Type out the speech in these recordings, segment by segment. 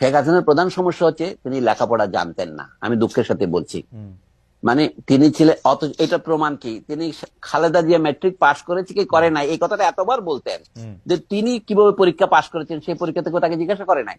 শেখ হাসিনার প্রধান সমস্যা হচ্ছে তিনি লেখাপড়া জানতেন না। আমি দুঃখের সাথে বলছি। মানে তিনি ছিলেন অত এটা প্রমাণ কি? তিনি খালেদা জিয়া ম্যাট্রিক পাশ করেছে কি করে নাই? এই কথাটা এতবার বলতেন যে তিনি কীভাবে পরীক্ষা পাশ করেছেন সেই পরীক্ষা থেকে তাকে জিজ্ঞাসা করে নাই।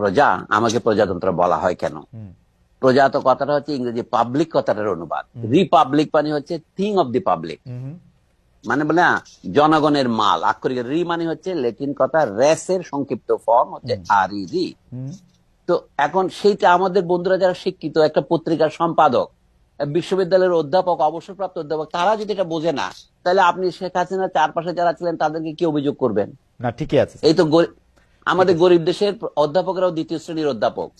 প্রজা আমাকে প্রজাতন্ত্র বলা হয় কেন? প্রজা তো কথাটা হচ্ছে ইংরেজি পাবলিক কথাটার অনুবাদ। রিপাবলিক মানে হচ্ছে থিং অফ দি পাবলিক মানে বলে না, জনগণের মাল। আক্ষরিক রি মানে হচ্ছে লেটিন কথা রেসের সংক্ষিপ্ত ফর্ম হচ্ছে আর রি। তো এখন সেইটা আমাদের বন্ধুরা যারা শিক্ষিত একটা পত্রিকার সম্পাদক বিশ্ববিদ্যালয়ের অধ্যাপক অবসরপ্রাপ্ত অধ্যাপক তারা যদি এটা বোঝে না তাহলে আপনি শেখ হাসিনার চারপাশে যারা ছিলেন তাদেরকে কি অভিযোগ করবেন? না ঠিকই আছে। এই তো আমাদের গরিব দেশের অধ্যাপকরাও দ্বিতীয় শ্রেণির অধ্যাপক।